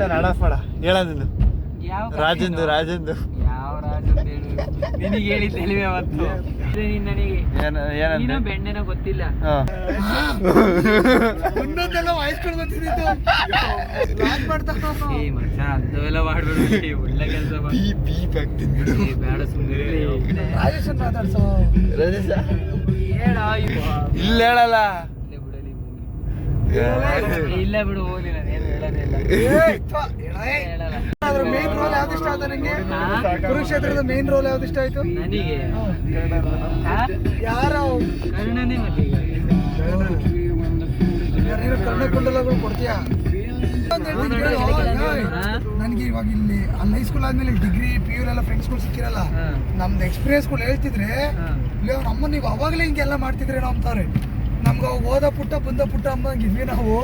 ಹೇಳ್ತಾನೆ ಮಾಡ. ಹೇಳಂದು ಯಾವ ರಾಜಂದು ರಾಜಂದು. ಯಾವ ರಾಜಂದು ಹೇಳು. ನಿನಗೆ ಹೇಳಿ ತಿಳಿವೆ ಅವತ್ತು ನೀನ್ ನನಗೆ. ನೀನು ಬೆಣ್ಣೆನೋ ಗೊತ್ತಿಲ್ಲ. ಇನ್ನೊಂದೆಲ್ಲ ವಾಯಿಸ್ಕೊಂಡು ಬಂದಿದ್ದು ರಾಜ್ ಮಾಡ್ತಾ ಏ ಮಚ್ಚ ಅಂತವೆಲ್ಲ ಮಾಡ್ಬೇಡಿ. ಒಳ್ಳೆ ಕೆಲಸ ಬೀ ಬೀಪ್ ಬಿಡು ಬೇಡ ಸುಮ್ಮನೆ ರಾಜೇಶನ್ ಮಾತಾಡ್ಸೋ. ರಾಜೇಶ ಹೇಳ ಇಲ್ಲ ಹೇಳಲ್ಲ. ಇಲ್ಲ ಬಿಡು ಏನು ಹೇಳೋದೇ ಇಲ್ಲ. ಹೇಳಲ್ಲ. ಅದ್ರ ಮೇನ್ ರೋಲ್ ಯಾವ್ದು ಇಷ್ಟ ಆಯ್ತು ನಿಂಗೆ? ಕುರುಕ್ಷೇತ್ರದ ಮೇನ್ ರೋಲ್ ಯಾವ್ದು ಇಷ್ಟ ಆಯ್ತು? ನನಗೆ? ಯಾರ? ಕರ್ಣನೇ ಮತ್ತೆ ಯಾರೇನು ಕರ್ಣ ಕುಂಡಲಗಳು ಕೊಡ್ತೀಯಾ? ನನಗೆ ಇವಾಗ ಇಲ್ಲಿ ಅಲ್ಲಿ ಹೈಸ್ಕೂಲ್ ಆದ್ಮೇಲೆ ಡಿಗ್ರಿ ಪಿ ಯು ಎಲ್ಲ ಫ್ರೆಂಡ್ಸ್ಗಳು ಸಿಕ್ಕಿರಲ್ಲ. ನಮ್ದು ಎಕ್ಸ್ಪೀರಿಯನ್ಸ್ಗಳು ಹೇಳ್ತಿದ್ರೆ ಇಲ್ಲಿ ಅವ್ರ ಅಮ್ಮನ್ ನೀವು ಅವಾಗಲೇ ಹಿಂಗೆಲ್ಲ ಮಾಡ್ತಿದ್ರೇನೋ ಅಂತಾರೆ. ನಮ್ಗೆ ಹೋದ ಓದ ಪುಟ್ಟ ಬಂದ ಪುಟ್ಟ ಅಂಬಂಗಿದ್ವಿ ನಾವು.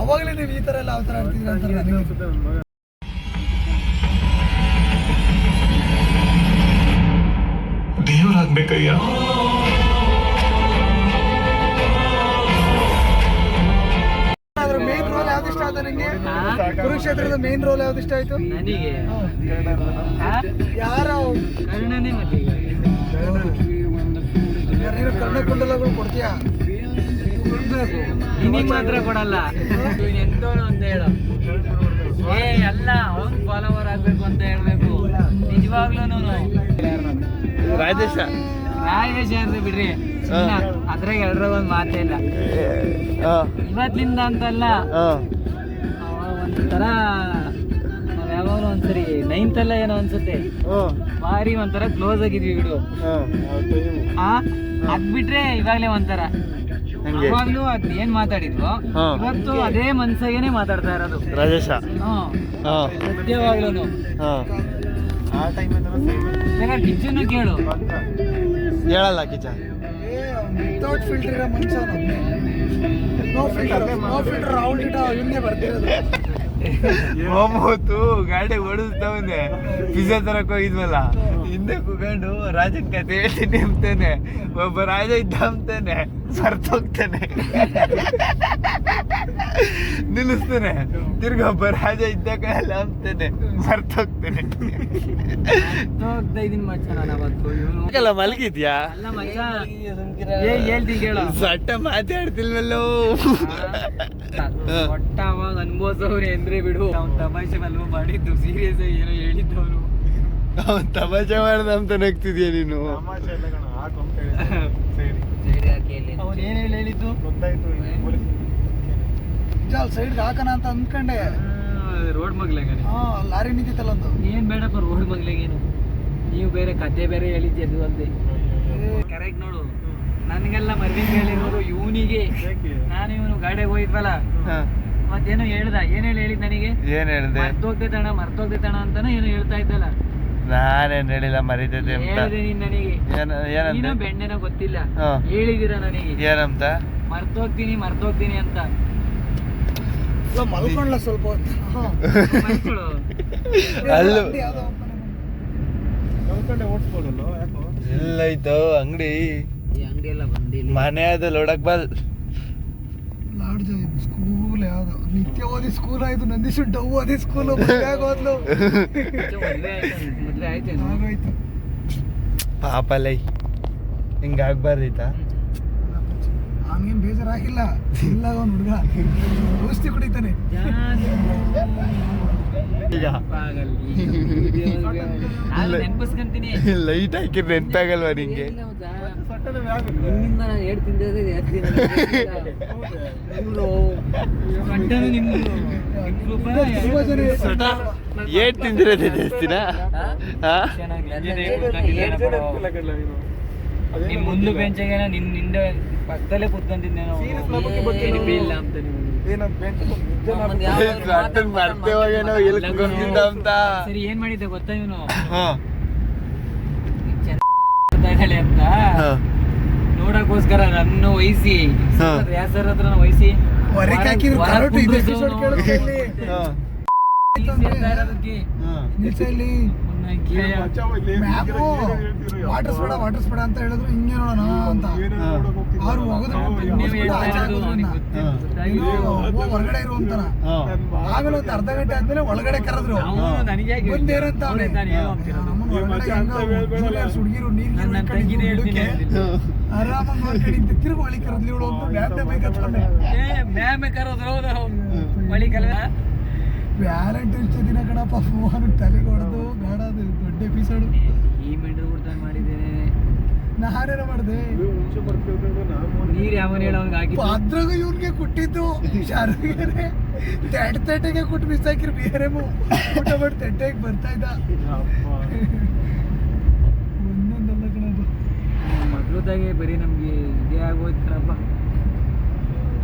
ಅವಾಗಲೇ ನೀವು ಈ ಥರ ಎಲ್ಲ ಯಾವ ಥರ ಆಡ್ತಿದ್ರಿ ಅಂತ ನನಗೆ. ದೇವರಾಗ್ಬೇಕಯ್ಯ. ಅದ್ರ ಮೇನ್ ರೋಲ್ ಯಾವ್ದು ಇಷ್ಟ ಆಯ್ತು ನಿಂಗೆ? ಕುರುಕ್ಷೇತ್ರದ ಮೇನ್ ರೋಲ್ ಯಾವ್ದು ಇಷ್ಟ ಆಯ್ತು? ನನಗೆ? ಯಾರ? ಕರ್ಣನೇ ಕರ್ಣ ಕುಂಡಲಗಳು ಕೊಡ್ತೀಯಾ? ಕೊಡ್ಬೇಕು ನಿನಗ್ ಮಾತ್ರ ಕೊಡಲ್ಲ. ಎಂತವನು ಅಂತ ಹೇಳೋ. ಏ ಅಲ್ಲ ಅವನ್ ಫಾಲೋವರ್ ಆಗ್ಬೇಕು ಅಂತ ಹೇಳ್ಬೇಕು. ನಿಜವಾಗ್ಲೂ ರಾಜೇಶ. ರಾಜೇಶ ಅಂದ್ರೆ ಬಿಡ್ರಿ. ಅದ್ರಾಗ ಎರಡ್ರಾಗ ಒಂದ್ ಮಾತೇ ಇಲ್ಲ. ಇವತ್ತಿಂದ ಅಂತಲ್ಲ ಒಂಥರ ನಾವ್ ಯಾವಾಗಲೂ ಒಂದ್ಸರಿ ನೈನ್ತ್ ಅಲ್ಲ ಏನೋ ಅನ್ಸುತ್ತೆ. ಬಾರಿ ಭಾರಿ ಒಂಥರ ಕ್ಲೋಸ್ ಆಗಿದ್ವಿ ಬಿಡು. ಅದ್ ಬಿಟ್ರೆ ಇವಾಗ್ಲೇ ಒಂಥರ. ಅವಾಗ್ಲೂ ಅದ್ ಏನ್ ಮಾತಾಡಿದ್ರು. ಇವತ್ತು ಅದೇ ಮನ್ಸಾಗೇನೆ ಮಾತಾಡ್ತಾ ಇರೋದು. ರಾಜೇಶ. ಸತ್ಯವಾಗ್ಲೂ ಕಿಚನ್ ಕೇಳು. ಹೇಳಲ್ಲ ಕಿಚನ್ ವಿತೌಟ್ ಫಿಲ್ಟರ್ ಇರೋ ಮನುಷ್ಯ no filter no filter Rahul ಗಿಟ ಇವನ್ನೇ ಬರ್ತಿರೋದು. ಮೊಮ್ಮತ್ತು ಗಾಡಿ ಓಡಿಸ್ತಾವನೆ ಪಿಜ್ಜಾ ತರಕ್ ಹೋಗಿದ್ವಲ್ಲ. ಹಿಂದೆ ಕುಗಂಡು ರಾಜನ್ ಕತೆ ಹೇಳ್ತೀನಿ ಅಂತಾನೆ. ಒಬ್ಬ ರಾಜ ಇದ್ದ ಅಂತಾನೆ. ಸರ್ತೋಗ್ತಾನೆ ನಿಲ್ಲಿಸ್ತಾನೆ. ತಿರ್ಗ ರಾಜ ಇದ್ದಾಗ ಕಾಲ ಅಂತಾನೆ. ಸರ್ತೋಗ್ತಾನೆ ಹೋಗ್ತಾ ಇದೀನಿ ಮಚ್ಚ ನಾನು ಅವತ್ತು. ಇವನು ಯಾಕಲ್ಲ ಮಲಗಿದ್ಯಾ? ಅಲ್ಲ ಮಚ್ಚ. ಏ ಹೇಳ್ತೀನಿ ಕೇಳು. ಸಟ್ಟ ಮಾತಾಡ್ತಿಲ್ವಲ್ಲೋ? ಒಟ್ಟ ಅವಾಗ ಅನ್ಭವಿಸವ್ರೆ ಅಂದ್ರೆ ಬಿಡು. ಅವ್ನು ತಮಾಷೆ ಮಲ್ವ ಮಾಡಿದ್ದು ಸೀರಿಯಸ್ ಆಗಿ ಏನೋ ಹೇಳಿದ್ದು ಅವನು ತಮಾಷೆ ಮಾಡ್ದ ಅಂತ ನಗ್ತಿದ್ಯಾ ನೀನು? ಅವನು ಏನ್ ಹೇಳಿ ಹೇಳಿದ್ದು? ಜಾಲ್ ಸೈಡ್ಗೆ ಹಾಕೋಣ ಅಂತ ಅಂದ್ಕೊಂಡೆ. ರೋಡ್ ಮಗ್ಲಾಗ ಹಾ ಲಾರಿ ನಿಂತಿತ್ತಲ್ಲ ಒಂದು. ಏನ್ ಬೇಡಪ್ಪ ರೋಡ್ ಮಗ್ಲಾಗೇನು? ನೀವು ಬೇರೆ ಕತೆ ಬೇರೆ ಹೇಳಿದ್ದೆ ಅದು ಅಲ್ಲದೆ ಕರೆಕ್ಟ್ ನೋಡು ನನ್ಗೆಲ್ಲ ಮರ್ವಿಂಗ್ ಹೇಳಿರೋದು ಇವನಿಗೆ ನಾನು ಇವನು ಗಾಡಿಗೆ ಹೋಗಿದ್ವಲ್ಲ ಮತ್ತೇನು ಹೇಳ್ದ ಏನ್ ಹೇಳಿ ಹೇಳಿದ್ ನನಗೆ ಏನ್ ಹೇಳ್ದೆ ಮರ್ತೋಗ್ತೈತಣ ಮರ್ತೋಗ್ತೈತಣ ಅಂತಾನೆ ಏನೋ ಹೇಳ್ತಾ ಇದ್ದಲ್ಲ ನಾನೇನ್ ಹೇಳಿಲ್ಲ ಮರಿತೈತೆ ಏನಂತ ಬೆಣ್ಣೆನೋ ಗೊತ್ತಿಲ್ಲ. ಹೇಳಿದಿರ ನನಗೆ ಏನಂತ ಮರ್ತೋಗ್ತೀನಿ ಮರ್ತೋಗ್ತೀನಿ ಅಂತ ಮಲ್ಕೊಂಡ್ಲ ಸ್ವಲ್ಪ. ಅಲ್ಲೂ. ಎಲ್ಲೈತೋ ಅಂಗಡಿ. ಈ ಅಂಗಡಿ ಎಲ್ಲ ಬಂದಿಲ್ಲ. ಮನೆ ಅದು ಲೋಡಕ್ ಬಲ್. ಲಾಡ್ಜ್ ಸ್ಕೂಲ್ ಯಾವ್ದು. ಓದಿ ಸ್ಕೂಲ್ ಆಯ್ತು ನಂದೀಶ್ ಡವ್ ಓದಿ ಸ್ಕೂಲ್ ಹೋದ್ಲು ಪಾಪ ಲೈ. ಹಿಂಗಾಗ್ಬಾರ್ದೈತಾ ಅವನಿಗೇನು ಬೇಜಾರಾಗಿಲ್ಲ. ಇಲ್ಲ ಒಂದು ಹುಡುಗ ಔಷಧಿ ಕುಡಿತಾನೆ. ಈಗ. ನಾನು ನೆನ್ಪಿಸ್ಕೊಂತೀನಿ ಲೈಟ್ ಹಾಕಿ ನೆನ್ಪಾಗಲ್ವ ನಿಂಗೆ? ಏಟ್ ತಿಂದಿರೋದೇ ಜಾಸ್ತಿನ ಮುಂದೆ ಬೆಂಚಾಗೇನ ನಿನ್ನ ನಿಂದ ಪಕ್ಕದಲ್ಲೇ ಇಲ್ಲ ಅಂತ ಅರ್ಥನ್ ಮರ್ತೆ ಹೋಗೇನೋ ಎಲ್ಲಿ ಕುಂತಿದ್ದ ಅಂತ. ಸರಿ ಏನ್ ಮಾಡಿದ್ದೆ ಗೊತ್ತಾ ಇವನು? ಅಂತ. ನೋಡಕ್ಕೋಸ್ಕರ ನನ್ನ ವಹಿಸಿ ಹಾ. ಯಾಸರ್ ಹತ್ರ ವಹಿಸಿ ಹೊರಗೆ ಹಾಕಿದ್ರು ವಾಟರ್ ಸ್ಪೀಡ ವಾಟರ್ ಸ್ಪೀಡ ಅಂತ ಹೇಳಿದ್ರು ಹಿಂಗೆ ನೋಡೋಣ ಅಂತ. ಅವ್ರು ಹೋಗೋದು ಹೊರಗಡೆ ಇರು ಅಂತಾರ ಆಮೇಲೆ ಒಂದು ಅರ್ಧ ಗಂಟೆ ಆದ್ಮೇಲೆ ಒಳಗಡೆ ಕರೆದ್ರು. ಮುಂದೇನಂತ ಹುಡುಗಿರು ನೀರ್. ಆರಾಮಾಗಿ ನೋಡ್ಕೊಂಡಿದ್ದೆ ತಿರುಗಿ ಒಳಗೆ ಕರೆದ್ಲಿ ಇವಳು ಒಂದು ಮ್ಯಾಮ್ ಏ ಮ್ಯಾಮೆ ಕರೋದ್ರು ಹೌದು ಮಳಿ ಕಲ ವ್ಯಾಲೆಂಟೈನ್ಸ್ ದಿನ ಕಣಪ್ಪ ಫೋನ್ ತಲೆಗೆ ಹೊಡೆದು ಬೇಡ ಅದು ದೊಡ್ಡ ಎಪಿಸೋಡ್ ಈ ಮೆಂಡ್ರು ಬಿಡ್ತಾನೆ ಮಾಡಿದ್ದೇನೆ. ನಾನೇನ ಮಾಡಿದೆ? ನೀರ್ ಯಾವನ್ ಹೇಳ ಆಗಿದ್ದು ಅದ್ರಾಗ ಇವ್ರಿಗೆ ಕೊಟ್ಟಿದ್ದು ಶಾರುಖ್ ತೆಟ್ ತೆಟ್ಟೆಗೆ ಕೊಟ್ಟು ಮಿಸ್ ಹಾಕಿರ್ ಬೇರೆ ಊಟ ಮಾಡಿ ತೆಟ್ಟೆಗೆ ಬರ್ತಾ ಇದ್ದ. ಒಂದೊಂದಲ್ಲ ಕಣಪ್ಪ. ಮಕ್ಳದಾಗೆ ಬರೀ ನಮ್ಗೆ ಇದೇ ಆಗೋಯ್ತು ಕಣಪ್ಪ.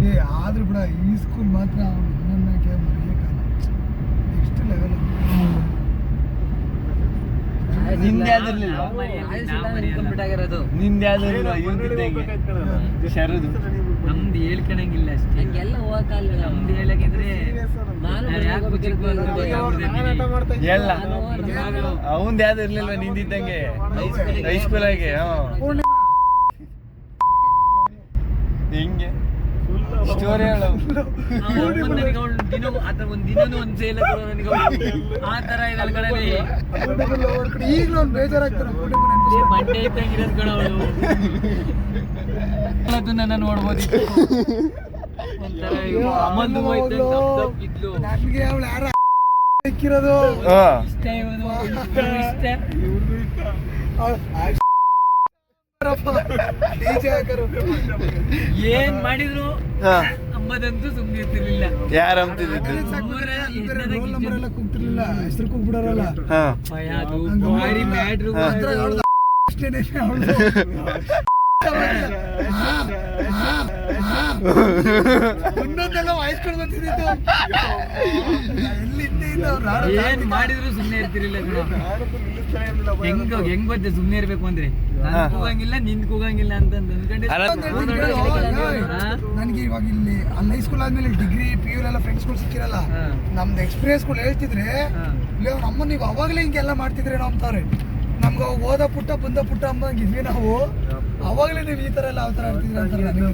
ಏ ಆದ್ರೂ ಬಿಡ ಈ ಸ್ಕೂಲ್ ಮಾತ್ರ ನನ್ನಕ್ಕೆ ಮರೆಯಕ್ಕಾಗಲ್ಲ ನಿಂದೆ ಶರದು ನಮ್ದು ಹೇಳ್ಕೊಳಂಗಿಲ್ಲ ಅಷ್ಟೇ. ಹಂಗೆಲ್ಲ ಹೋಗಕ್ಕಾಗಲ್ಲ. ನಮ್ದು ಹೇಳಕ್ಕಿದ್ರೆ ನಾನು ನಾನು ಯಾಕೆ ಎಲ್ಲ. ನಿಜವಾಗ್ಲೂ. ಅವಂದ್ ಯಾವ್ದು ಇರ್ಲಿಲ್ವ ನಿಂದಿದ್ದಂಗೆ ಹೈಸ್ಕೂಲ್ ಆಗಿ ಹೇಳು. ನನಗೆ ಅವ್ಳು ದಿನ ಆತರ ಒಂದು ದಿನನೂ ಒಂದು ಸೇಲ್ ನನಗೆ ಅವ್ಳು. ಆ ತರ ಇದೆ ಅಲ್ಲಿ? ಕಣಲ್ಲಿ. ಈಗಲೂ ಒಂದು ಬೇಜಾರಾಗ್ತಾರೆ ಬಂಡೆ ಇದ್ದಂಗಿರೋದ್ ಕಣ ಅವಳು. ಅದನ್ನ ನಾನು ನೋಡ್ಬೋದಿತ್ತು ಒಂಥರ ಅಮ್ಮಂದು ಹೋಯ್ತು ಇದ್ಲು. ನನ್ಗೆ ಅವಳು ಯಾರ ಸಿಕ್ಕಿರೋದು ಹಾ. ಇಷ್ಟ ಇವನು ಇಷ್ಟ. ಏನ್ ಮಾಡಿದ್ರು? ಹಾ ಅಮ್ಮದಂತೂ ಸುಮ್ಮನೆ ಇರ್ತಿರ್ಲಿಲ್ಲ ಯಾರು ಕೂಗ್ತಿರ್ಲಿಲ್ಲ ಹೆಸರು ಕೂಗ್ಬಿಡೋರಲ್ಲ. ಹಾ. ಭಯ ಅದು ಬ್ಯಾಟ್ರು ಮಾತ್ರ. ಅವ್ಳ್ದು ಅಷ್ಟೇನೆ ಒಂದೊಂದೆಲ್ಲ ವಾಯಿಸ್ಕೊಂಡು ಬಂದಿದ್ದು ಎಲ್ಲಿದ್ದೆ ಇದು ಅವ್ರು ಯಾರೋ ಏನ್ ಮಾಡಿದ್ರು ಸುಮ್ಮನೆ ಇರ್ತಿರ್ಲಿಲ್ಲ ಹೆಂಗ ಹೆಂಗ್ ಗೊತ್ತೆ ಸುಮ್ಮನೆ ಇರ್ಬೇಕು ಅಂದ್ರೆ. ನಾನು ಕೂಗಂಗಿಲ್ಲ ನಿಂದ್ ಕೂಗಂಗಿಲ್ಲ ಅಂತ ಹಾ? ನನಗೆ ಇವಾಗ ಇಲ್ಲಿ ಅಲ್ಲಿ ಹೈಸ್ಕೂಲ್ ಆದ್ಮೇಲೆ ಡಿಗ್ರಿ ಪಿ ಯು ಎಲ್ಲ ಫ್ರೆಂಡ್ಸ್ಗಳು ಸಿಕ್ಕಿರಲ್ಲ. ನಮ್ದು ಎಕ್ಸ್ಪೀರಿಯನ್ಸ್ಗಳು ಹೇಳ್ತಿದ್ರೆ ಇಲ್ಲಿ ಅವ್ರ ನಮ್ಮ ನೀವು ಅವಾಗಲೇ ಹಿಂಗೆಲ್ಲ ಮಾಡ್ತಿದ್ರೆ ಅಂತಾರೆ. ನಮ್ಗೆ ಅವಾಗ ಓದ ಪುಟ್ಟ ಬಂದ ಪುಟ್ಟ ಅಂಬಂಗಿದ್ವಿ ನಾವು. ಅವಾಗಲೇ ನೀವು ಈ ತರ ಎಲ್ಲ ಯಾವ ತರ ಆಡ್ತಿದ್ರಿ ಅಂತಾರೆ ನನಗೆ.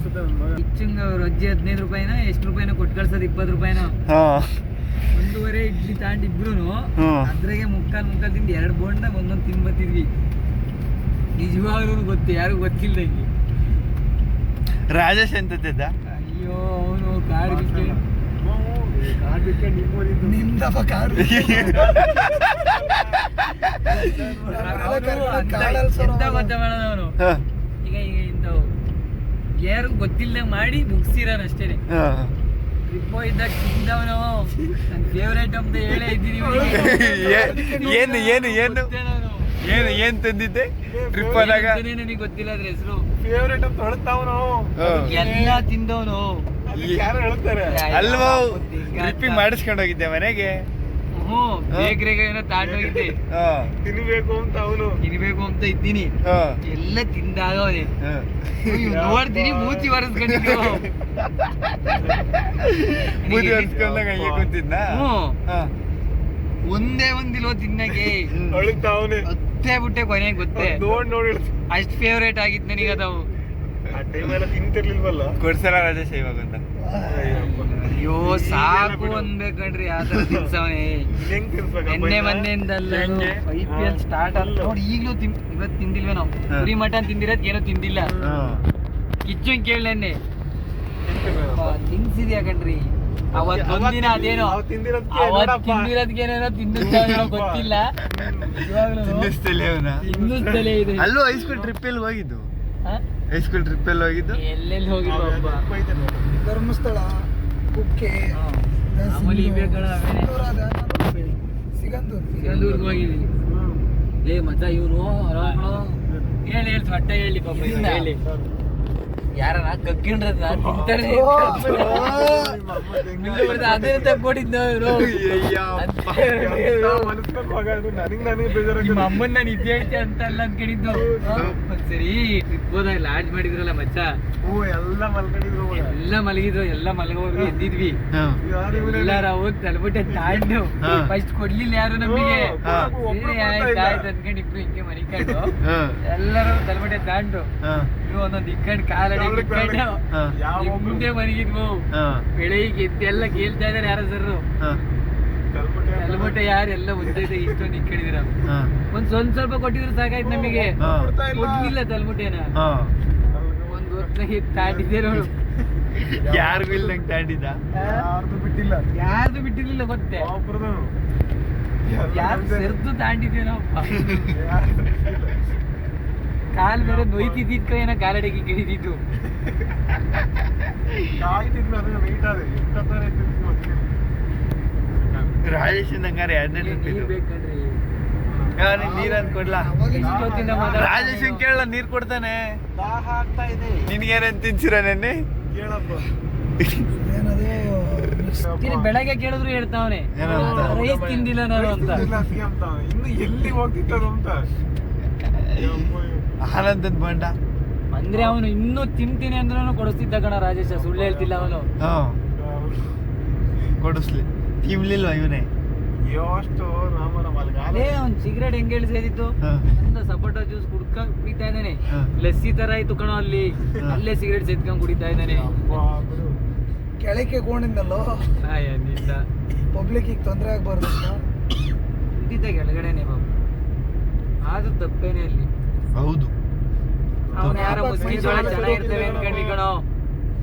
ಇಚ್ಚಂಗ ಅವ್ರ ಅಜ್ಜಿ ಹದಿನೈದು ರೂಪಾಯಿನ ಎಷ್ಟು ರೂಪಾಯಿನ ಕೊಟ್ಟು ಕಳ್ಸೋದು ಇಪ್ಪತ್ತು ರೂಪಾಯಿನ ಹಾ ಒಂದೂವರೆ ಇಡ್ಲಿ ತಗೊಂಡು ಇಬ್ರು. ಅದ್ರಾಗೆ ಮುಕ್ಕಾಲ್ ಮುಕ್ಕಾಲ್ ತಿಂದು ಎರಡು ಬೋಂಡ ಒಂದೊಂದು ತಿಂದು ಬತ್ತಿದ್ವಿ ನಿಜವಾಗ್ಲೂ ಗೊತ್ತು ಯಾರು ಗೊತ್ತಿಲ್ದಂಗೆ ರಾಜೇಶ್ ಎಂತ ಅಯ್ಯೋ ಅವನು ಕಾರ್ ಬಿಸ್ಕೆಟ್ ನಿಮ್ದಪ್ಪ ಕಾರ್ ಅವನು ಈಗ ಈಗ ಯಾರು ಗೊತ್ತಿಲ್ಲ ಮಾಡಿ ಮುಗಿಸಿರೋನಷ್ಟೇ ಹಾ. ಟ್ರಿಪ್ ಇದ್ದಾಗ ತಿಂದವನು ನನ್ನ ಫೇವ್ರೇಟ್ ಅಂತ ಹೇಳೇ ಇದ್ದೀನಿ. ಏನು ಏನು ಏನು? ಏನು ಏನ್ ತಂದಿದ್ದೆ? ಟ್ರಿಪ್ ಆದಾಗ ನನಗೆ ಗೊತ್ತಿಲ್ಲ ಅದ್ರ ಹೆಸರು. ಫೇವ್ರೇಟ್ ಅಂತ ಹೊಳ್ತಾವನು. ಎಲ್ಲ ತಿಂದವನು. ಯಾರು ಹೇಳ್ತಾರೆ? ಅಲ್ವಾ ಟ್ರಿಪ್ಪಿಂಗ್ ಮಾಡಿಸ್ಕೊಂಡು ಹೋಗಿದ್ದೆ ಮನೆಗೆ. ಹ್ಞೂ ಬೇಕ್ರಿಗೆ ಏನೋ ತಾಟೋಗಿದ್ದೆ ಹಾ. ತಿನ್ಬೇಕು ಅಂತ ಅವನು. ತಿನ್ಬೇಕು ಅಂತ ಇದ್ದೀನಿ. ಎಲ್ಲ ತಿಂದಾಗ ಅವನೇ. ನೋಡ್ತೀನಿ ಮೂತಿ ಒರೆಸ್ಕೊಂಡಿದ್ದು ಮೂತಿ ಒರೆಸ್ಕೊಂಡಾಗ ಹಂಗೆ ಕೂತಿದ್ನ? ಒಂದೇ ಒಂದಿಲ್ವ ತಿನ್ನಕ್ಕೆ. ಅಳುತ್ತಾವನೆ ಗೊತ್ತೇ ಬಿಟ್ಟೆ ಕೊನೆಗೆ ಗೊತ್ತೇ. ನೋಡ್ ನೋಡಿ. ಅಷ್ಟ್ ಫೇವ್ರೇಟ್ ಆಗಿತ್ತು ನನಗೆ ಅದು ಆ ಟೈಮ್ ಎಲ್ಲ ತಿಂತಿರ್ಲಿಲ್ವಲ್ಲ? ಕೊಡ್ಸಲ್ಲ ರಾಜೇಶ್ ಇವಾಗ ಅಂತ ಅಯ್ಯೋ ಸಾಕು ಅನ್ಬೇಕಣ್ರಿ ಆ ತರ ತಿನ್ಸವನೇ ನಿನ್ನೆ? ಮೊನ್ನೆಯಿಂದಲ್ಲ ಐ ಪಿ ಎಲ್ ಸ್ಟಾರ್ಟ್ ಆದ ನೋಡಿ ಈಗಲೂ ತಿನ್ ಇವತ್ತು ತಿಂದಿಲ್ವೇ ನಾವು. ಪುರಿ ಕುರಿ ಮಟನ್ ತಿಂದಿರೋದ್ ಏನೋ ತಿಂದಿಲ್ಲ. ಕಿಚ್ಚು ಕೇಳಿ ನೆನ್ನೆ. ತಿನ್ಸಿದ್ಯಾ ಕಣ್ರಿ? ಅವತ್ ಒಂದಿನ ಅದೇನೋ ಅವತ್ ತಿಂದಿರೋದ್ಕೆ ಅವತ್ ನೋಡಪ್ಪ. ತಿಂದಿರೋದ್ಗೇನೇನೋ ತಿನ್ನಿಸ್ತಾವೇನೋ ಗೊತ್ತಿಲ್ಲ. ಇವಾಗಲೂ ತಿನ್ನಿಸ್ತಲೇ ಇದೆ. ಅಲ್ಲೂ ಹೈಸ್ಕೂಲ್ ಟ್ರಿಪ್ ಎಲ್ಲಿ ಹೋಗಿದ್ದು? ಹೈಸ್ಕೂಲ್ ಟ್ರಿಪ್ ಎಲ್ಲ ಹೋಗಿದ್ದು? ಎಲ್ಲೆಲ್ಲಿ ಹೋಗಿದ್ದು ಹಬ್ಬ. ಧರ್ಮಸ್ಥಳ ಕುಕ್ಕೆ ಮಾಮೂಲಿ ಅವೇನೆ. ಸಿಗಂದೂರು ಸಿಗಂದೂರ್ಗ್ ಹೋಗಿದ್ವಿ ಏ ಮಚ್ಚ ಇವನು ಹೇಳಿ ಹೇಳಿ ಹೊಟ್ಟೆ ಹೇಳಿ ಪಾಪ ಹೇಳಿ. ಯಾರನ? ಕಕ್ಕಿಂಡ್ರದ ತಿಂತಾರೆ ಅದೇ ತಕ್ಕೊಟ್ಟಿದ್ದ ಇವ್ರು. ನನಗೆ ನನಗೆ ಬೇಜಾರಾಗ್ತದೆ. ನಿಮ್ಮ ಅಮ್ಮನ್ ನಾನು ಇದ್ದೇ ಹೇಳ್ತೆ ಅಂತ ಅಲ್ಲ ಅನ್ಕೊಂಡಿದ್ದು ಸರಿ ಹೋದಾಗ ಲಾಡ್ಜ್ ಮಾಡಿದ್ರಲ್ಲ ಮಚ್ಚ? ಓ ಎಲ್ಲ ಮಲ್ಕೊಂಡಿದ್ರು. ಎಲ್ಲ ಮಲಗಿದ್ರು ಎಲ್ಲ ಮಲಗೋರು ಎದ್ದಿದ್ವಿ. ಯಾರು? ಎಲ್ಲಾರ ಹೋಗಿ ತಲ್ಬಿಟ್ಟೆ ತಾಂಡು ಫಸ್ಟ್ ಕೊಡ್ಲಿಲ್ಲ ಯಾರು ನಮಗೆ? ಆಯ್ತು ಆಯ್ತು ಅನ್ಕೊಂಡು ಇಬ್ರು ಹಿಂಗೆ ಮನಿಕೊಂಡು ಎಲ್ಲರೂ ತಲ್ಬಿಟ್ಟೆ ತಾಂಡು ಒಂದೊಂದು ಇಕ್ಕಂಡು ಕಾಲಡಿ? ಮುಂದೆ ಮನಗಿದ್ವು ಬೆಳಿಗ್ಗೆ ಎದ್ದೆಲ್ಲ ಕೇಳ್ತಾ ಇದಾರೆ ಯಾರ ಸರ್ ತಲ್ಬಿಟ್ಟೆ ಯಾರು? ಎಲ್ಲ ಉದ್ದ ಇಷ್ಟೊಂದು ಇಕ್ಕಡಿದಿರ ಒಂದ್ ಸ್ವಲ್ಪ ಸ್ವಲ್ಪ ಕೊಟ್ಟಿದ್ರು ಸಾಕಾಯ್ತು ನಮಗೆ. ಇಲ್ಲ. ಕೊಡ್ಲಿಲ್ಲ ತಲ್ಬಿಟ್ಟೆನ ಒಂದ್ ಹೊತ್ತಾಗಿ ತಾಂಡಿದ್ದೆ ನೋಡು ಯಾರಿಗೂ ಇಲ್ದಂಗ್ ತಾಂಡಿದ ಯಾರ್ದು ಬಿಟ್ಟಿಲ್ಲ. ಯಾರ್ದು ಬಿಟ್ಟಿರ್ಲಿಲ್ಲ ಗೊತ್ತೇ? ಯಾರು ಸೆರ್ದು ತಾಂಡಿದ್ದೇನೋ. ಕಾಲ್ ಮೇಲೆ ನೋಯ್ತಿದ್ದಿದ್ಕ ಏನೋ ಕಾಲಡಿಗೆ ಗಿಡಿದಿದ್ದು ಕಾಯ್ತಿದ್ವಿ ಅದನ್ನ ವೆಯ್ಟ್ ಆದ್ರೆ. ಎಷ್ಟೊತ್ತರ ಇದ್ದಿದ್ದು ಗೊತ್ತಿಲ್ಲ. ರಾಜೇಶ್ ಹಂಗಾರೆ ಎರಡನೇ ಟ್ರಿಪ್ ನೀರ್ ಇದು. ಬೇಕಂದ್ರಿ. ನೀರ್ ಅಂತ ಕೊಡ್ಲಾ? ಇಷ್ಟೊತ್ತಿಂದ ಮಾತಾಡ್ತಾ ರಾಜೇಶನ್ ಕೇಳ ನೀರ್ ಕೊಡ್ತಾನೆ. ದಾಹ ಆಗ್ತಾ ಇದೆ ನಿನ್ಗೇನೇನ್ ತಿನ್ಸಿರ ನೆನ್ನೆ? ಕೇಳಪ್ಪ. ಬೆಳಗ್ಗೆ ಕೇಳಿದ್ರು ಹೇಳ್ತಾವನೆ. ಏನೋ ಅಂತ? ರೈಸ್ ತಿಂದಿಲ್ಲ ನಾನು ಅಂತ. ಇನ್ನು ಎಲ್ಲಿ ಹೋಗ್ತಿತ್ತದು ಅಂತ. ಆನಂದನ್ ಬಂಡ. ಅಂದ್ರೆ ಅವನು ಇನ್ನೂ ತಿಂತೀನಿ ಅಂದ್ರೂ ಕೊಡಿಸ್ತಿದ್ದ ಕಣ ರಾಜೇಶ ಸುಳ್ಳು ಹೇಳ್ತಿಲ್ಲ ಅವನು. ಹ್ಮ್ ಕೊಡಿಸ್ಲಿ. ತಿಮ್ಲಿಲ್ವಾ ಇವನೇ? ಎಷ್ಟು ರಾಮನ ಮಲ್ಗ ಅದೇ ಅವ್ನ್ ಸಿಗರೇಟ್ ಹೆಂಗ್ ಹೇಳಿ ಸೇದಿತ್ತು ಅಂತ ಸಪೋಟ ಜ್ಯೂಸ್ ಕುಡ್ಕ ಕುಡಿತಾ ಇದ್ದಾನೆ. ಲಸ್ಸಿ ತರ ಆಯ್ತು ಕಣ ಅಲ್ಲಿ. ಅಲ್ಲೇ ಸಿಗರೇಟ್ ಸೇದ್ಕೊಂಡ್ ಕುಡಿತಾ ಇದ್ದಾನೆ. ಕೆಳಕ್ಕೆ ಕೊಂಡಿದ್ದಲ್ಲೋ ಪಬ್ಲಿಕ್ನಿಂದ ಪಬ್ಲಿಕ್ ತೊಂದರೆ ಆಗ್ಬಾರ್ದು ಅಂತ. ಕುಂತಿದ್ದ ಕೆಳಗಡೆನೆ ಬಾಬು ಆದ್ರೂ ತಪ್ಪೇನೆ ಅಲ್ಲಿ. ಹೌದು. ಅವನ ಯಾರ ಮುಸ್ಕಿ ಜೋಳ ಚೆನ್ನಾಗಿರ್ತವೆ ಅನ್ಕೊಂಡ್ವಿ ಕಣೋ.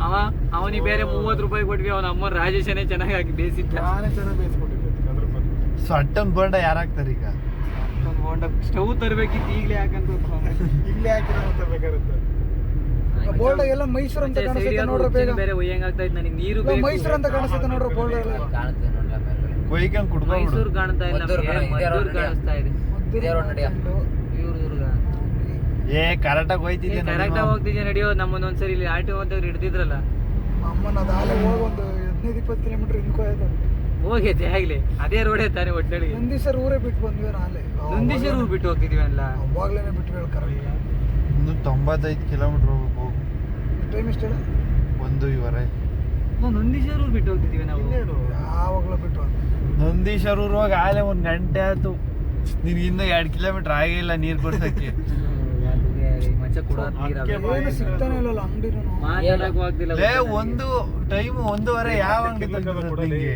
ಅವ ಅವನಿಗೆ ಬೇರೆ ಮೂವತ್ ರೂಪಾಯಿ ಕೊಟ್ವಿ ಅವನ ಅಮ್ಮ ರಾಜೇಶನೇ ಚೆನ್ನಾಗಿ ಹಾಕಿ ಬೇಯಿಸಿದ್ದ. ನಾನೇ ಚೆನ್ನಾಗಿ ಬೇಯಿಸ್ಕೊಂಡಿದ್ದೆ ಅದ್ರ ಬಗ್ಗೆ ಸಟ್ಟನ್ ಬೋಂಡ ಯಾರಾಗ್ತಾರ ಈಗ? ಸ್ಟವ್ ತರಬೇಕಿತ್ತು ಈಗಲೇ ಯಾಕಂತ ಇಲ್ಲೇ ಹಾಕಿದ್ರೆ ಮತ್ತೆ ಬೇಕಾಗುತ್ತೆ. ಬೋಲ್ಡ್ ಎಲ್ಲ ಮೈಸೂರು ಅಂತ ಕಾಣಿಸುತ್ತೆ ನೋಡ್ರಿ ಬೇಗ. ಬೇರೆ ಒಯ್ಯಂಗ್ ಆಗ್ತಾ ಇತ್ತು ನನಗೆ ನೀರು ಬೇಕು. ಮೈಸೂರು ಅಂತ ಕಾಣಿಸುತ್ತೆ ನೋಡ್ರಿ ಬೋಲ್ಡ್ ಎಲ್ಲ. ಕೊಯ್ಕೊಂಡ್ ಕುಡ್ಕೊಂಡು ಮೈಸೂರು ಕಾಣ್ತಾ ಇಲ್ಲ ಮದ್ದೂರು. ಕಾಣಿಸ್ತಾ ಇದೆ. ಇದೇ road ನಡ್ಯ. ಏ ಕರೆಕ್ಟಾಗಿ ಹೋಯ್ತಿದ್ದೆ ಕರೆಕ್ಟಾಗಿ ಹೋಗ್ತಿದ್ದೆ ನಡೆಯೋ? ನಮ್ಮನ್ನ ಒಂದ್ಸರಿ ಇಲ್ಲಿ ಆಟೋ ಹೋದಾಗ ಹಿಡ್ದಿದ್ರಲ್ಲ. ಅಮ್ಮನ ಅದು ಆಲೆ ಹೋಗಿ ಒಂದು ಹದಿನೈದು ಇಪ್ಪತ್ತು ಕಿಲೋಮೀಟರ್ ಹಿಂದ್ಕೋ ಆಯ್ತು ಹೋಗೈತೆ ಆಗ್ಲಿ. ಅದೇ ರೋಡೇ ತಾನೇ ಒಟ್ಟಳಿಗೆ ನಂದೀಶ್ವರ ಊರೇ ಬಿಟ್ಟು ಬಂದ್ವಿ ನಾಳೆ ನಂದೀಶ್ವರ ಊರು ಬಿಟ್ಟು ಹೋಗ್ತಿದ್ವಿ ಅಲ್ಲ ಅವಾಗ್ಲೇನೆ ಬಿಟ್ಟು ಹೇಳಿ ಕರೆಕ್ಟ್ ಇನ್ನು ತೊಂಬತ್ತೈದು ಕಿಲೋಮೀಟರ್ ಹೋಗ್ಬೇಕು. ಹೋಗು ಟೈಮ್ ಇಷ್ಟ ಒಂದು ಇವರೇ ನಾವು ನಂದೀಶ್ವರ ಊರು ಬಿಟ್ಟು ಹೋಗ್ತಿದೀವಿ ನಾವು. ಯಾವಾಗ್ಲೂ ಬಿಟ್ಟು ನಂದೀಶ್ವರ ನಂದೀಶ್ವರ ಹೋಗಿ ಆಲೆ ಒಂದು ಗಂಟೆ ಆಯ್ತು. ನಿನ್ಗೆ ಇನ್ನ ಎರಡ್ ಕಿಲೋಮೀಟರ್ ಆಗಿಲ್ಲ ನೀರ್ ಕೊಡ್ಸಕ್ಕೆ. ಮಚ್ಚ ಕೂಡ ಅದ್ಕೆ ಏನು ಸಿಗ್ತಾನೆ ಇಲ್ಲಲ್ಲ ಅಂಗಡಿನೂ. ಮಾತಾಡಕ್ಕೂ ಆಗ್ತಿಲ್ಲ ಲೇ ಒಂದು ಟೈಮ್ ಒಂದೂವರೆ ಯಾವ ಅಂಗಡಿ ನಿಂಗೆ?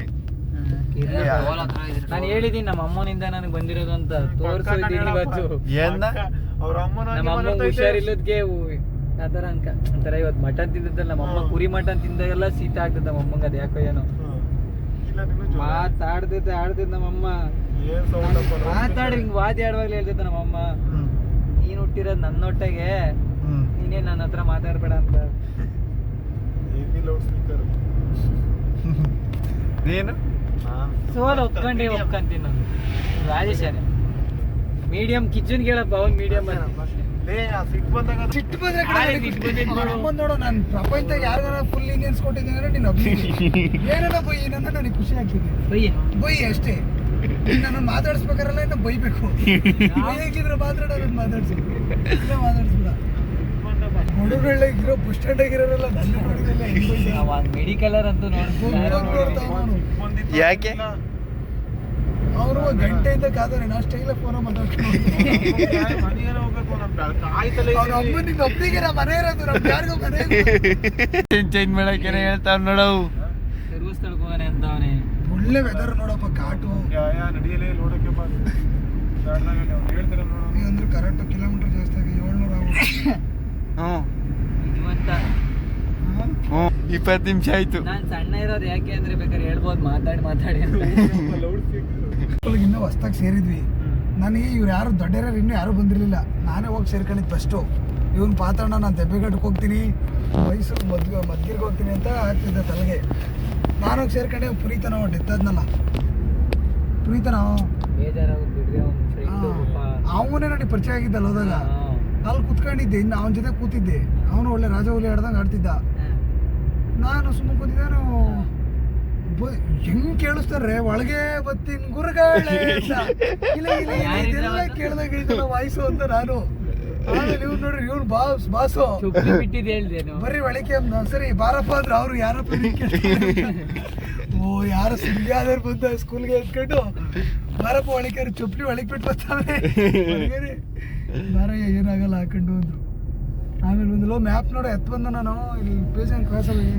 ನಾನು ಹೇಳಿದೀನಿ ನಮ್ಮ ಅಮ್ಮನಿಂದ ನನಗೆ ಬಂದಿರೋದು ಅಂತ ತೋರ್ಸು ಇದೀನಿ ಇವತ್ತು. ಏನ್ನ ಅವ್ರ ಅಮ್ಮನ ನಮ್ಮ ಅಮ್ಮ ಹುಷಾರಿಲ್ಲದ್ಗೆ ಆತರ ಅನ್ಕ ಒಂಥರ ಇವತ್ತು ಮಟನ್ ತಿಂದಿದ್ದಲ್ಲ ನಮ್ಮ ಅಮ್ಮ ಕುರಿ ಮಟನ್ ತಿಂದಾಗೆಲ್ಲ ಶೀತ ಆಗ್ತದೆ ನಮ್ಮ ಅಮ್ಮಂಗೆ ಅದು ಯಾಕೋ ಏನೋ. ಇಲ್ಲ ನೀನು. ಮಾತಾಡ್ತಿದ್ದೆ ಆಡ್ತಿದ್ದ ನಮ್ಮಮ್ಮ. ಏನ್ ಸೌಂಡ್ ಮಾತಾಡಿ ಹಿಂಗ್ ವಾದಿ ಆಡುವಾಗ್ಲೇ ಹೇಳ್ತಿದ್ದ ನಮ್ಮಮ್ಮ. ನೀನ್ ಹುಟ್ಟಿರೋದ್ ನನ್ನೊಟ್ಟೆಗೆ. ನೀನೇ ನನ್ನ ಹತ್ರ ಮಾತಾಡ್ಬೇಡ ಅಂತ. ಏನಿ ಲೌಡ್ ಸ್ಪೀಕರ್ ನೀನು ಸೋಲ್ ಒಪ್ಕೊಂಡೆ ಒಪ್ಕೊಂತೀನಿ ನಾನು. ರಾಜೇಶನೇ ಮೀಡಿಯಂ ಕಿಚನ್ ಕೇಳಪ್ಪ ಅವ್ನ್ ಮೀಡಿಯಂ ಸಿಟ್ಟು ಬಂದಾಗ ನೋಡೋ ನಾನು ಪ್ರಪಂಚದಾಗ ಯಾರಿಗಾರ ಫುಲ್ ಇಂಡಿಯನ್ಸ್ ಕೊಟ್ಟಿದ್ದೀನಿ ಅಂದ್ರೆ ನೀನು ಏನೇನೋ ಬೈ ನನ್ನ ನನಗೆ ಖುಷಿ ಆಗ್ತಿದೆ. ಬೈ ಅಷ್ಟೇ. ನನ್ನ ಮಾತಾಡಿಸ್ಬೇಕಾರಲ್ಲ ಇನ್ನು ಬೈಬೇಕು. ಹೇಗಿದ್ರೆ ನಾನು ಮಾತಾಡ್ಸಿ. ಇಲ್ಲೇ ಮಾತಾಡ್ಸ್ಬಿಡ. ಹುಡುಗರಲ್ಲಿರೋ ಬಸ್ ಸ್ಟ್ಯಾಂಡ್ ನನ್ನ ಅವಾಗ ಮೆಡಿಕಲರ್ ಅಂತ ಯಾಕೆ? ಇಲ್ಲ. ಗಂಟೆ ಇದ್ದ ಕಾದರೆ ನಾ ಸ್ಟೈಲ ಫೋನ ಅವ್ರ ಒಬ್ಬನಿಗೆ ಮನೆ ಇರೋದು ನಮ್ಗೆ ಯಾರಿಗೂ ಮನೆ ಇಲ್ಲ. ಚೇಂಜ್ ಮಾಡಕ್ಕೆ ಹೇಳ್ತಾವ ನೋಡವು ತಿರುಗಿಸ್ಕೊಳಕ್ ಹೋಗಾನೆ ಅಂತ ಅವನೇ ಒಳ್ಳೆ ವೆದರ್ ನೋಡಪ್ಪ ಕಾಟು. ನಡಿಯಲೇ ನೋಡಕ್ಕೆ ಅಂದ್ರೆ ಕರೆಕ್ಟ್ ಕಿಲೋಮೀಟರ್ ಜಾಸ್ತಿ ಆಗಿ ಏಳ್ನೂರ ಹ್ಮ್. ಇಪ್ಪತ್ತು ನಿಮಿಷ ಆಯ್ತು. ನಾನು ಸಣ್ಣ ಇರೋದು ಯಾಕೆ ಅಂದ್ರೆ ಬೇಕಾದ್ರೆ ಹೇಳ್ಬೋದು ಮಾತಾಡಿ ಮಾತಾಡಿ. ಇನ್ನೂ ಹೊಸ್ದಾಗಿ ಸೇರಿದ್ವಿ. ನನಗೆ ಇವ್ರು ಯಾರು ದೊಡ್ಡರು ಇನ್ನೂ ಯಾರು ಬಂದಿರಲಿಲ್ಲ. ನಾನೇ ಹೋಗಿ ಸೇರ್ಕೊಂಡಿದ್ದು ಫಸ್ಟು ಇವನ್ ಪಾತ್ರಣ ನಾನು ದೆಬ್ಬೆಗಟ್ಟಕ್ಕೆ ಹೋಗ್ತೀನಿ. ಮೈಸೂರು ಮದ್ ಮದ್ಗಿರ್ಗೆ ಹೋಗ್ತೀನಿ ಅಂತ ಆಗ್ತಿದ್ದೆ ತಲೆಗೆ. ನಾನು ಹೋಗಿ ಸೇರ್ಕೊಂಡೆ ಪುನೀತನ ಡೆತ್ ಆದ್ನಲ್ಲ. ಪುನೀತನ? ಬೇಜಾರಾಗುತ್ತೆ ಬಿಡ್ರಿ ಅವ್ನ ನನಗೆ ಪರಿಚಯ ಆಗಿದ್ದಲ್ಲ ಹೋದಾಗ ಅಲ್ಲಿ ಕುತ್ಕೊಂಡಿದ್ದೆ. ಇನ್ನು ಅವನ ಜೊತೆ ಕೂತಿದ್ದೆ. ಅವನು ಒಳ್ಳೆ ರಾಜ ಹುಲಿ ಆಡ್ದಂಗೆ ಆಡ್ತಿದ್ದ. ನಾನು ಸುಮ್ಮನೆ ಕೂತಿದ್ದಾನು ಬ- ಹೆಂಗ್ ಕೇಳಿಸ್ತಾರೆ ಒಳಗೆ ಬತ್ತಿನ್ ಗುರುಗಾಳೆ ಕೇಳಿದಾಗ ಇದೆಲ್ಲ ವಾಯ್ಸು ಅಂತ ನಾನು. ಆಮೇಲೆ ಇವ್ರು ನೋಡ್ರಿ ಇವ್ನು ಬಾಸ್ ಬಾಸು. ಬಿಟ್ಟಿದ್ದು ಹೇಳ್ದೇನು ಬರ್ರಿ ಒಳಗೆ ಅಂದ ಸರಿ ಬಾರಪ್ಪ ಅಂದ್ರೆ ಅವ್ರು ಯಾರಪ್ಪ ಓ ಯಾರು ಸಿಂಗಾದರ್ ಬಂದ ಸ್ಕೂಲ್ಗೆ ಎತ್ಕೊಂಡು ಬಾರಪ್ಪ ಒಳಕೆ ಚುಪ್ಲಿ ಒಳಗೆ ಬಿಟ್ಟು ಬರ್ತಾವೆ. ಬಾರಯ್ಯ ಏನಾಗಲ್ಲ ಹಾಕೊಂಡು ಅಂದ್ರು. ಆಮೇಲೆ ಬಂದಲ್ಲೋ ಮ್ಯಾಪ್ ನೋಡು ಎತ್ ಬಂದ ನಾನು. ಇಲ್ಲಿ ಪೇಜನ್ ಕ್ಲಾಸಲ್ಲಿ.